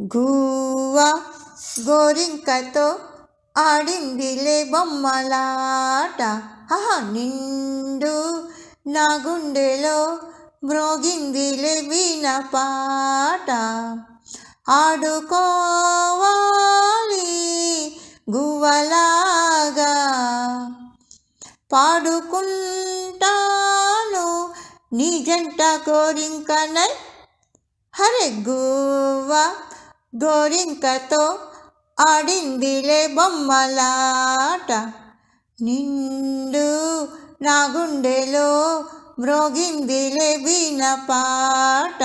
గువ్వ గోరింకతో ఆడిందిలే బొమ్మలాట. ఆహ నిండు నా గుండెలో మ్రోగిందిలే వీణ పాట ఆడుకోవాలి గువ్వలాగా. పాడుకుంటాను నీ జంట కోరింకనై హరే గువ్వ గోరింకతో ఆడిందిలే బొమ్మలాట. నిండు నా గుండెలో మ్రోగిందిలే వీణ పాట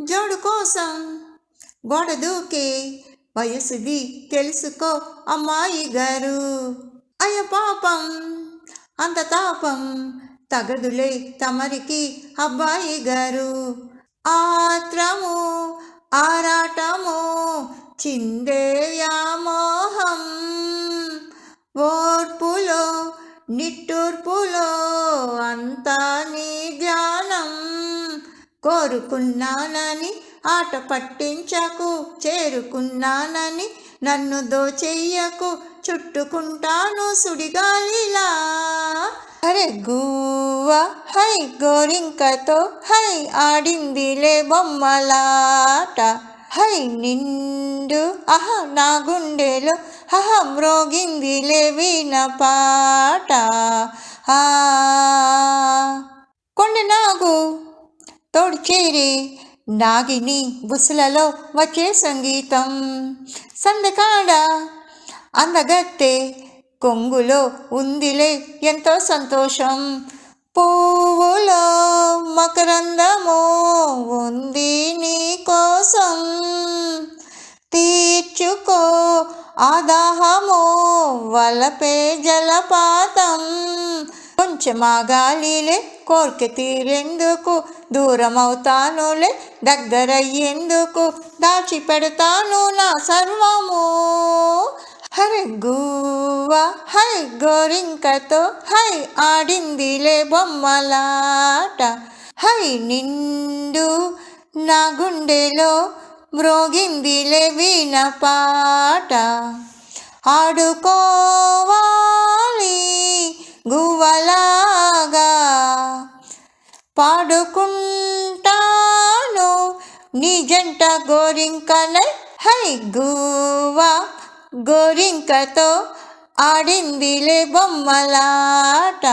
జోడు కోసం గోడ దూకి వయసుది తెలుసుకో అమ్మాయి గారు. అయ్య పాపం అంత తాపం తగదులే తమరికి అబ్బాయి గారు. ఆత్రము ఆరాటము చిందేయామోహం. ఓర్పులో నిట్టూర్పులో అంతా నీ ధ్యానం కోరుకున్నానని ఆట పట్టించకు చేరుకున్నానని నన్ను దోచెయ్యకు చుట్టుకుంటాను సుడిగాలిలా. అరే గువ్వ హై గోరింకతో హై ఆడిందిలే బొమ్మలాట. హై నిండు అహ నా గుండెలో అహ మ్రోగిందిలే వీణ పాట. ఆ. కొండ నాగు తోడు చేరి నాగిని బుసులలో వచ్చే సంగీతం. సందకాడ అందగత్తె కొంగులో ఉందిలే ఎంతో సంతోషం. పువ్వులో మకరందము ఉంది నీ కోసం. తీర్చుకో ఆదాహము వలపే జలపాతం. కొంచెమా గాలిలే కోరిక తీరేందుకు దూరమవుతానులే దగ్గరయ్యేందుకు దాచిపెడతాను నా సర్వము. హరే గువ్వ హై గోరింకతో హై ఆడిందిలే బొమ్మలాట. హై నిండు నా గుండెలో మ్రోగిందిలే వీణ పాట. ఆడుకోవాలి గువ్వలాగా. పాడుకుంటాను నీ జంట గోరింకనై. High guava గోరింకతో ఆడిందిలే బొమ్మలాట.